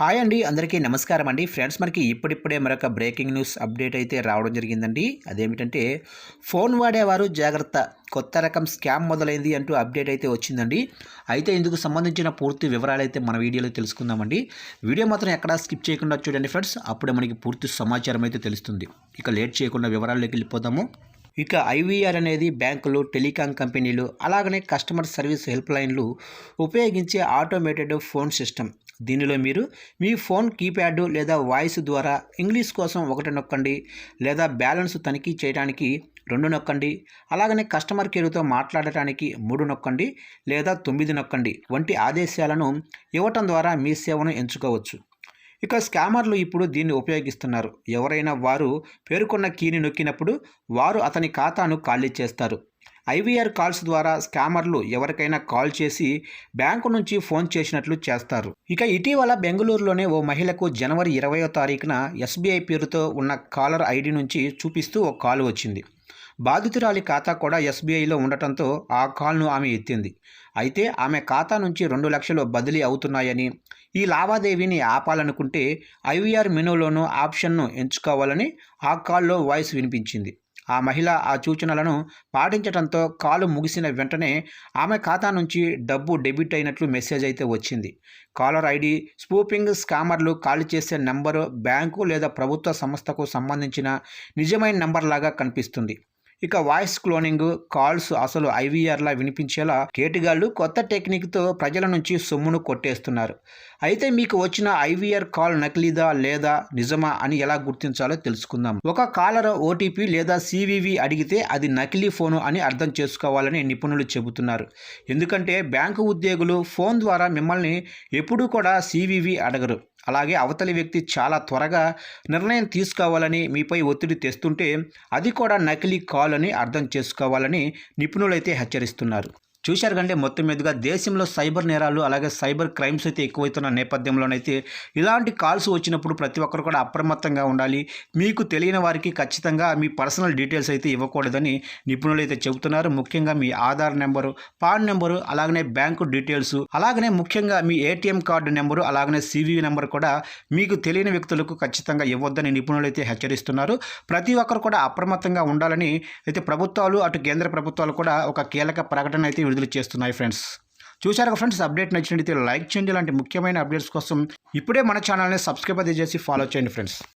Hi అండి అందరికీ నమస్కారం అండి. ఫ్రెండ్స్ మనకి ఇప్పుడిప్పుడే మరొక బ్రేకింగ్ న్యూస్ అప్డేట్ అయితే రావడం జరిగిందండి. అదేమిటంటే ఫోన్ వాడేవారు జాగ్రత్త కొత్త రకం స్కామ్ మొదలైంది అంటూ అప్డేట్ అయితే వచ్చిందండి. అయితే ఇందుకు సంబంధించిన పూర్తి వివరాలు అయితే మన వీడియోలో తెలుసుకుందామండి. వీడియో మాత్రం ఎక్కడా స్కిప్ చేయకుండా చూడండి ఫ్రెండ్స్. అప్పుడే మనకి పూర్తి సమాచారం అయితే తెలుస్తుంది. ఇక లేట్ చేయకుండా వివరాల్లోకి వెళ్ళిపోదాము. ఇక ఐవీఆర్ అనేది బ్యాంకులు టెలికాం కంపెనీలు అలాగనే కస్టమర్ సర్వీస్ హెల్ప్ లైన్లు ఉపయోగించే ఆటోమేటెడ్ ఫోన్ సిస్టమ్. దీనిలో మీరు మీ ఫోన్ కీప్యాడ్ లేదా వాయిస్ ద్వారా ఇంగ్లీష్ కోసం ఒకటి నొక్కండి లేదా బ్యాలెన్స్ తనిఖీ చేయడానికి రెండు నొక్కండి అలాగనే కస్టమర్ కేర్తో మాట్లాడటానికి మూడు నొక్కండి లేదా తొమ్మిది నొక్కండి వంటి ఆదేశాలను ఇవ్వటం ద్వారా మీ సేవను ఎంచుకోవచ్చు. ఇక స్కామర్లు ఇప్పుడు దీన్ని ఉపయోగిస్తున్నారు. ఎవరైనా వారు పేర్కొన్న కీని నొక్కినప్పుడు వారు అతని ఖాతాను ఖాళీ చేస్తారు. ఐవీఆర్ కాల్స్ ద్వారా స్కామర్లు ఎవరికైనా కాల్ చేసి బ్యాంకు నుంచి ఫోన్ చేసినట్లు చేస్తారు. ఇక ఇటీవల బెంగళూరులోనే ఓ మహిళకు జనవరి ఇరవయో తారీఖున ఎస్బీఐ పేరుతో ఉన్న కాలర్ ఐడి నుంచి చూపిస్తూ ఓ కాల్ వచ్చింది. బాధితురాలి ఖాతా కూడా ఎస్బీఐలో ఉండటంతో ఆ కాల్ను ఆమె ఎత్తింది. అయితే ఆమె ఖాతా నుంచి రెండు లక్షలు బదిలీ అవుతున్నాయని ఈ లావాదేవీని ఆపాలనుకుంటే ఐవీఆర్ మెనూలోనూ ఆప్షన్ను ఎంచుకోవాలని ఆ కాల్లో వాయిస్ వినిపించింది. ఆ మహిళ ఆ సూచనలను పాటించడంతో కాలు ముగిసిన వెంటనే ఆమె ఖాతా నుంచి డబ్బు డెబిట్ అయినట్లు మెసేజ్ అయితే వచ్చింది. కాలర్ ఐడి స్పూపింగ్ స్కామర్లు కాల్ చేసే నంబరు బ్యాంకు లేదా ప్రభుత్వ సంస్థకు సంబంధించిన నిజమైన నంబర్ లాగా కనిపిస్తుంది. ఇక వాయిస్ క్లోనింగ్ కాల్స్ అసలు ఐవీఆర్లా వినిపించేలా కేటుగాళ్ళు కొత్త టెక్నిక్తో ప్రజల నుంచి సొమ్మును కొట్టేస్తున్నారు. అయితే మీకు వచ్చిన ఐవీఆర్ కాల్ నకిలీదా లేదా నిజమా అని ఎలా గుర్తించాలో తెలుసుకుందాం. ఒక కాలర్ ఓటీపీ లేదా సివివి అడిగితే అది నకిలీ ఫోను అని అర్థం చేసుకోవాలని నిపుణులు చెబుతున్నారు. ఎందుకంటే బ్యాంకు ఉద్యోగులు ఫోన్ ద్వారా మిమ్మల్ని ఎప్పుడూ కూడా సివివి అడగరు. అలాగే అవతలి వ్యక్తి చాలా త్వరగా నిర్ణయం తీసుకోవాలని మీపై ఒత్తిడి తెస్తుంటే అది కూడా నకిలీ కాల్ అని అర్థం చేసుకోవాలని నిపుణులైతే హెచ్చరిస్తున్నారు. చూశారు కంటే మొత్తం మీదుగా దేశంలో సైబర్ నేరాలు అలాగే సైబర్ క్రైమ్స్ అయితే ఎక్కువైతున్న నేపథ్యంలోనైతే ఇలాంటి కాల్స్ వచ్చినప్పుడు ప్రతి ఒక్కరు కూడా అప్రమత్తంగా ఉండాలి. మీకు తెలియని వారికి ఖచ్చితంగా మీ పర్సనల్ డీటెయిల్స్ అయితే ఇవ్వకూడదని నిపుణులు అయితే చెబుతున్నారు. ముఖ్యంగా మీ ఆధార్ నెంబరు పాన్ నెంబరు అలాగనే బ్యాంకు డీటెయిల్స్ అలాగనే ముఖ్యంగా మీ ఏటీఎం కార్డు నెంబరు అలాగనే సివివి నెంబర్ కూడా మీకు తెలియని వ్యక్తులకు ఖచ్చితంగా ఇవ్వద్దని నిపుణులు అయితే హెచ్చరిస్తున్నారు. ప్రతి ఒక్కరు కూడా అప్రమత్తంగా ఉండాలని అయితే ప్రభుత్వాలు అటు కేంద్ర ప్రభుత్వాలు కూడా ఒక కీలక ప్రకటన అయితే విడుదల చేస్తున్నాయి ఫ్రెండ్స్. చూశారు ఫ్రెండ్స్ అప్డేట్ నచ్చినట్లయితే లైక్ చేయండి. లాంటి ముఖ్యమైన అప్డేట్స్ కోసం ఇప్పుడే మన ఛానల్ని సబ్స్క్రైబ్ అది చేసి ఫాలో చేయండి ఫ్రెండ్స్.